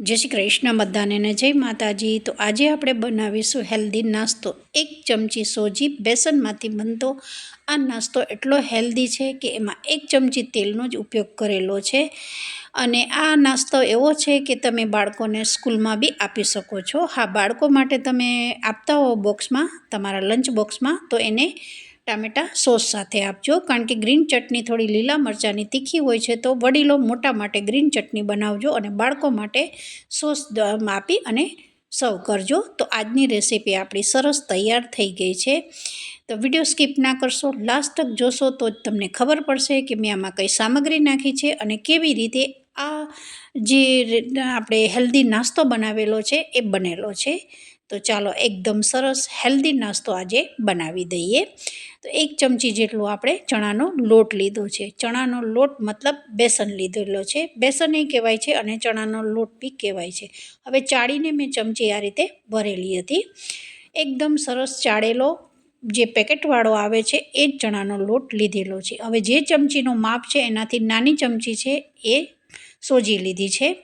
જય શ્રી કૃષ્ણ બધાને જય માતાજી. તો આજે આપણે બનાવીશું હેલ્ધી નાસ્તો. એક ચમચી સોજી બેસનમાંથી બનતો આ નાસ્તો એટલો હેલ્ધી છે કે એમાં એક ચમચી તેલનો જ ઉપયોગ કરેલો છે. અને આ નાસ્તો એવો છે કે તમે બાળકોને સ્કૂલમાં બી આપી શકો છો. હા, બાળકો માટે તમે આપતા હો બોક્સમાં, તમારા લંચ બોક્સમાં, તો એને ટામેટા સોસ સાથે આપજો. કારણ કે ગ્રીન ચટણી થોડી લીલા મરચાંની તીખી હોય છે, તો વડીલો મોટા માટે ગ્રીન ચટણી બનાવજો અને બાળકો માટે સોસ આપી અને સર્વ કરજો. તો આજની રેસીપી આપણી સરસ તૈયાર થઈ ગઈ છે. તો વીડિયો સ્કીપ ના કરશો, લાસ્ટ તક જોશો તો જ તમને ખબર પડશે કે મેં આમાં કઈ સામગ્રી નાખી છે અને કેવી રીતે આ જે આપણે હેલ્ધી નાસ્તો બનાવેલો છે એ બનેલો છે. તો ચાલો એકદમ સરસ હેલ્ધી નાસ્તો આજે બનાવી દઈએ. તો એક ચમચી જેટલું આપણે ચણાનો લોટ લીધો છે. ચણાનો લોટ મતલબ બેસન લીધેલો છે. બેસન એ કહેવાય છે અને ચણાનો લોટ બી કહેવાય છે. હવે ચાળીને મેં ચમચી આ રીતે ભરેલી હતી. એકદમ સરસ ચાળેલો જે પેકેટવાળો આવે છે એ જ ચણાનો લોટ લીધેલો છે. હવે જે ચમચીનો માપ છે એનાથી નાની ચમચી છે એ સોજી લીધી છે.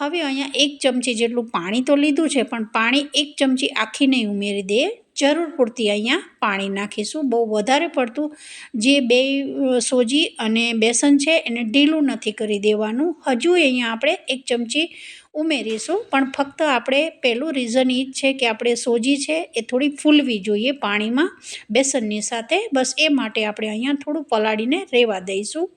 હવે અહીંયા એક ચમચી જેટલું પાણી તો લીધું છે, પણ પાણી એક ચમચી આખી નહીં ઉમેરી દે. જરૂર પૂરતી અહીંયા પાણી નાખીશું. બહુ વધારે પડતું જે બે સોજી અને બેસન છે એને ઢીલું નથી કરી દેવાનું. હજુ અહીંયા આપણે એક ચમચી ઉમેરીશું. પણ ફક્ત આપણે પહેલું રીઝન એ જ છે કે આપણે સોજી છે એ થોડી ફૂલવી જોઈએ પાણીમાં બેસનની સાથે. બસ એ માટે આપણે અહીંયા થોડું પલાળીને રહેવા દઈશું.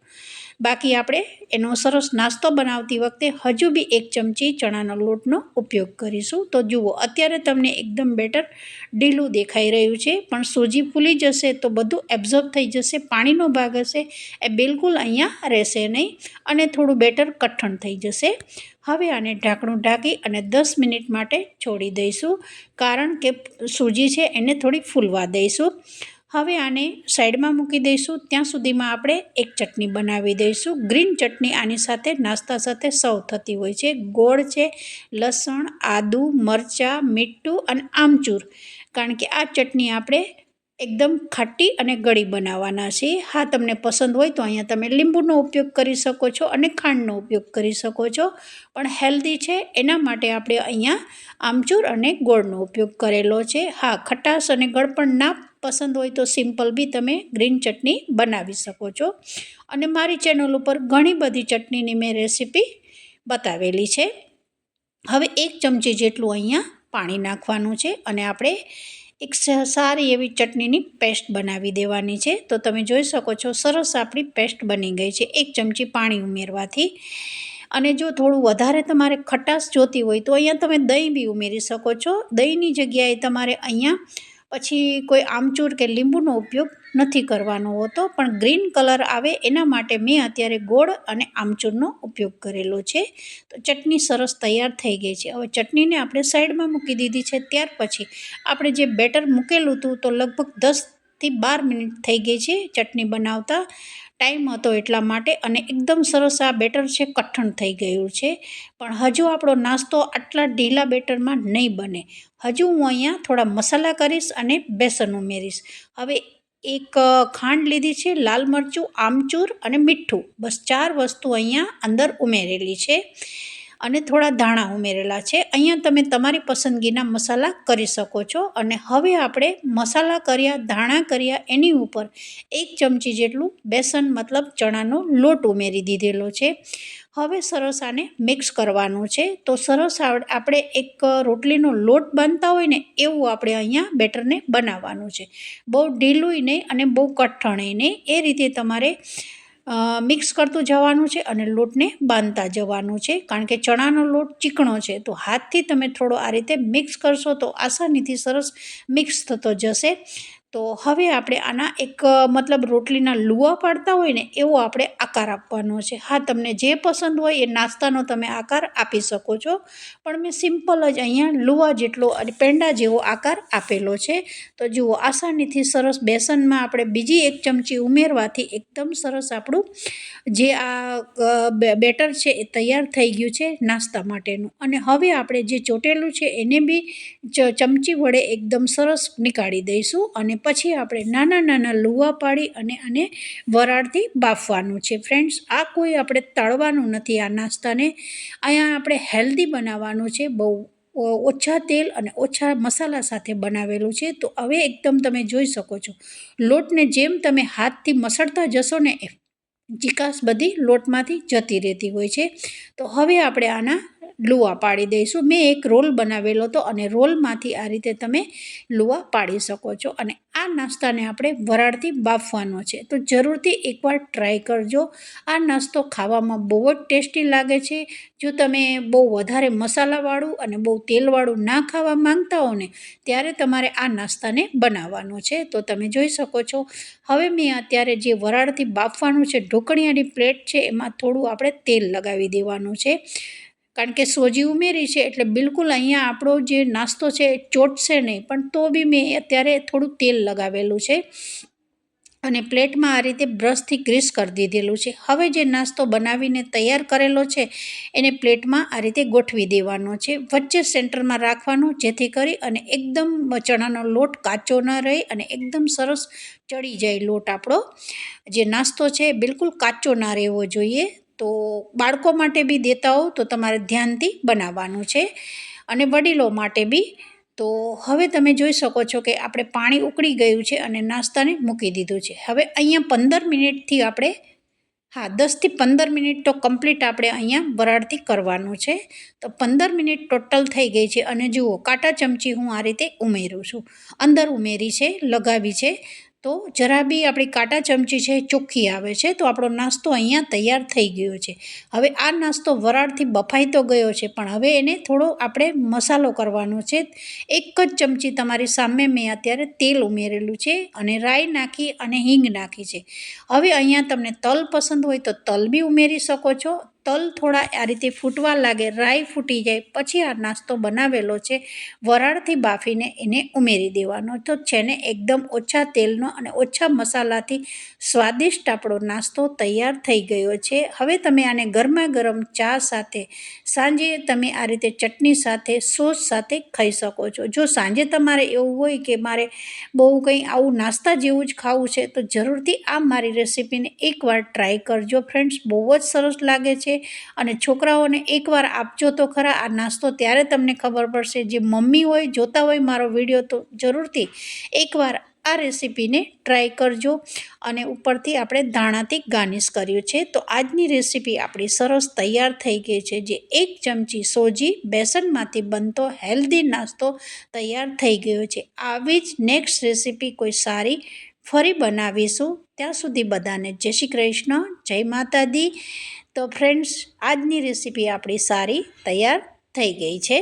બાકી આપણે એનો સરસ નાસ્તો બનાવતી વખતે હજુ બી એક ચમચી ચણાનો લોટનો ઉપયોગ કરીશું. તો જુઓ, અત્યારે તમને એકદમ બેટર ઢીલું દેખાઈ રહ્યું છે, પણ સૂજી ફૂલી જશે તો બધું એબ્ઝોર્બ થઈ જશે, પાણીનો ભાગ હશે, એ બિલકુલ અહીંયા રહેશે નહીં અને થોડું બેટર કઠણ થઈ જશે. હવે આને ઢાંકણું ઢાંકી અને દસ મિનિટ માટે છોડી દઈશું, કારણ કે સૂજી છે એને થોડી ફૂલવા દઈશું. હવે આને સાઈડમાં મૂકી દઈશું. ત્યાં સુધીમાં આપણે એક ચટણી બનાવી દઈશું. ગ્રીન ચટણી આની સાથે નાસ્તા સાથે સર્વ થતી હોય છે. ગોળ છે, લસણ, આદું, મરચાં, મીઠું અને આમચૂર. કારણ કે આ ચટણી આપણે એકદમ ખાટી અને ગળી બનાવવાના છે. હા, તમને પસંદ હોય તો અહીંયા તમે લીંબુનો ઉપયોગ કરી શકો છો અને ખાંડનો ઉપયોગ કરી શકો છો. પણ હેલ્ધી છે, એના માટે આપણે અહીંયા આમચૂર અને ગોળનો ઉપયોગ કરેલો છે. હા, ખટાશ અને ગળપણ ના પસંદ હોય તો સિમ્પલ બી તમે ગ્રીન ચટણી બનાવી શકો છો. અને મારી ચેનલ ઉપર ઘણી બધી ચટણીની મેં રેસીપી બતાવેલી છે. હવે એક ચમચી જેટલું અહીંયા પાણી નાખવાનું છે અને આપણે એક સારી એવી ચટણીની પેસ્ટ બનાવી દેવાની છે. તો તમે જોઈ શકો છો, સરસ આપણી પેસ્ટ બની ગઈ છે, એક ચમચી પાણી ઉમેરવાથી. અને જો થોડું વધારે તમારે ખટાશ જોતી હોય તો અહીંયા તમે દહીં બી ઉમેરી શકો છો. દહીંની જગ્યાએ તમારે અહીંયા પછી કોઈ આમચૂર કે લીંબુનો ઉપયોગ નથી કરવાનો હોતો, પણ ગ્રીન કલર આવે એના માટે મેં અત્યારે ગોળ અને આમચૂરનો ઉપયોગ કરેલો છે. તો ચટણી સરસ તૈયાર થઈ ગઈ છે. હવે ચટણીને આપણે સાઈડમાં મૂકી દીધી છે. ત્યાર પછી આપણે જે બેટર મૂકેલું હતું તો લગભગ દસથી બાર મિનિટ થઈ ગઈ છે ચટણી બનાવતા. ટાઈમ હતો એટલા માટે અને એકદમ સરસ આ બેટર છે, કઠણ થઈ ગયું છે. પણ હજુ આપણો નાસ્તો આટલા ઢીલા બેટરમાં નહીં બને. હજુ હું અહીંયા થોડા મસાલા કરીશ અને બેસન ઉમેરીશ. હવે એક ખાંડ લીધી છે, લાલ મરચું, આમચૂર અને મીઠું. બસ ચાર વસ્તુ અહીંયા અંદર ઉમેરેલી છે. અને થોડા ધાણા ઉમેરેલા છે. અહીંયા તમે તમારી પસંદગીના મસાલા કરી શકો છો અને હવે આપણે મસાલા કર્યા, ધાણા કર્યા, એની ઉપર એક ચમચી જેટલું બેસન મતલબ ચણાનો લોટ ઉમેરી દીધેલો છે. હવે સરસ આને મિક્સ કરવાનું છે. તો સરસ આપણે એક રોટલીનો લોટ બાંધતા હોય ને એવું આપણે અહીંયા બેટરને બનાવવાનું છે. બહુ ઢીલુંય નહીં અને બહુ કઠણય નહીં. એ રીતે તમારે મિક્સ કરતું જવાનું છે અને લોટને બાંધતા જવાનું છે. કારણ કે ચણાનો લોટ ચીકણો છે, તો હાથથી તમે થોડો આ રીતે મિક્સ કરશો તો આસાનીથી સરસ મિક્સ થતો જશે. તો હવે આપણે આના એક મતલબ રોટલીના લુવા પાડતા હોય ને એવો આપણે આકાર આપવાનો છે. હા, તમને જે પસંદ હોય એ નાસ્તાનો તમે આકાર આપી શકો છો. પણ મેં સિમ્પલ જ અહીંયા લુવા જેટલો અને પેંડા જેવો આકાર આપેલો છે. તો જુઓ, આસાનીથી સરસ બેસનમાં આપણે બીજી એક ચમચી ઉમેરવાથી એકદમ સરસ આપણું જે આ બેટર છે એ તૈયાર થઈ ગયું છે નાસ્તા માટેનું. અને હવે આપણે જે ચોટેલું છે એને બી ચમચી વડે એકદમ સરસ નીકાળી દઈશું અને પછી આપણે નાના નાના લુવા પાડી અને આને વરાળથી બાફવાનું છે. ફ્રેન્ડ્સ, આ કોઈ આપણે તળવાનું નથી, આ નાસ્તાને. અહીંયા આપણે હેલ્ધી બનાવવાનું છે, બહુ ઓછા તેલ અને ઓછા મસાલા સાથે બનાવેલું છે. તો હવે એકદમ તમે જોઈ શકો છો, લોટને જેમ તમે હાથથી મસળતા જશો ને ચિકાસ બધી લોટમાંથી જતી રહેતી હોય છે. તો હવે આપણે આના લુવા પાડી દઈશું. મેં એક રોલ બનાવેલો હતો અને રોલમાંથી આ રીતે તમે લુવા પાડી શકો છો. અને આ નાસ્તાને આપણે વરાળથી બાફવાનો છે. તો જરૂરથી એકવાર ટ્રાય કરજો. આ નાસ્તો ખાવામાં બહુ જ ટેસ્ટી લાગે છે. જો તમે બહુ વધારે મસાલાવાળું અને બહુ તેલવાળું ના ખાવા માંગતા હો ને ત્યારે તમારે આ નાસ્તાને બનાવવાનો છે. તો તમે જોઈ શકો છો. હવે મેં અત્યારે જે વરાળથી બાફવાનું છે, ઢોકળિયાની પ્લેટ છે, એમાં થોડું આપણે તેલ લગાવી દેવાનું છે. કારણ કે સોજી ઉમેરી છે એટલે બિલકુલ અહીંયા આપણો જે નાસ્તો છે એ ચોટશે નહીં. પણ તો બી મેં અત્યારે થોડું તેલ લગાવેલું છે અને પ્લેટમાં આ રીતે બ્રશથી ગ્રીસ કરી દીધેલું છે. હવે જે નાસ્તો બનાવીને તૈયાર કરેલો છે એને પ્લેટમાં આ રીતે ગોઠવી દેવાનો છે. વચ્ચે સેન્ટરમાં રાખવાનો જેથી કરી અને એકદમ ચણાનો લોટ કાચો ન રહે અને એકદમ સરસ ચડી જાય લોટ આપણો. જે નાસ્તો છે બિલકુલ કાચો ના રહેવો જોઈએ. તો બાળકો માટે બી દેતા હોવ તો તમારે ધ્યાનથી બનાવવાનું છે. અને વડીલો માટે બી. તો હવે તમે જોઈ શકો છો કે આપણે પાણી ઉકળી ગયું છે અને નાસ્તાને મૂકી દીધું છે. હવે અહીંયા પંદર મિનિટથી આપણે, હા, દસથી પંદર મિનિટ તો કમ્પ્લીટ આપણે અહીંયા વરાળથી કરવાનું છે. તો પંદર મિનિટ ટોટલ થઈ ગઈ છે અને જુઓ, કાંટા ચમચી હું આ રીતે ઉમેરું છું. અંદર ઉમેરી છે, લગાવી છે. તો જરા બી આપણી કાંટા ચમચી છે ચોખ્ખી આવે છે, તો આપણો નાસ્તો અહીંયા તૈયાર થઈ ગયો છે. હવે આ નાસ્તો વરાળથી બફાઈ તો ગયો છે, પણ હવે એને થોડો આપણે મસાલો કરવાનો છે. એક જ ચમચી તમારી સામે મેં અત્યારે તેલ ઉમેરેલું છે અને રાઈ નાખી અને હિંગ નાખી છે. હવે અહીંયા તમને તલ પસંદ હોય તો તલ બી ઉમેરી શકો છો તલ થોડા આ રીતે ફૂટવા લાગે, રાઈ ફૂટી જાય, પછી આ નાસ્તો બનાવેલો છે, વરાળથી બાફીને એને ઉમેરી દેવાનો. તો છે ને એકદમ ઓછા તેલનો અને ઓછા મસાલાથી સ્વાદિષ્ટ આપણો નાસ્તો તૈયાર થઈ ગયો છે. હવે તમે આને ગરમા ગરમ ચા સાથે, સાંજે તમે આ રીતે ચટણી સાથે, સોસ સાથે ખાઈ શકો છો. જો સાંજે તમારે એવું હોય કે મારે બહુ કંઈ આવું નાસ્તા જેવું જ ખાવું છે, તો જરૂરથી આ મારી રેસીપીને એકવાર ટ્રાય કરજો. ફ્રેન્ડ્સ, બહુ જ સરસ લાગે છે. અને છોકરાઓને એકવાર આપજો તો ખરા. આ નાસ્તો ત્યારે તમને ખબર પડશે. જે મમ્મી હોય, જોતા હોય મારો વીડિયો તો જરૂરથી એકવાર આ રેસીપીને ટ્રાય કરજો. અને ઉપરથી આપણે ધાણાથી ગાર્નિશ કર્યું છે. તો આજની રેસીપી આપણી સરસ તૈયાર થઈ ગઈ છે. જે એક ચમચી સોજી બેસનમાંથી બનતો હેલ્ધી નાસ્તો તૈયાર થઈ ગયો છે. આવી જ નેક્સ્ટ રેસીપી કોઈ સારી ફરી બનાવીશું. ત્યાં સુધી બધાને જય શ્રી કૃષ્ણ, જય માતાદી તો ફ્રેન્ડ્સ આજની રેસીપી આપણી સારી તૈયાર થઈ ગઈ છે.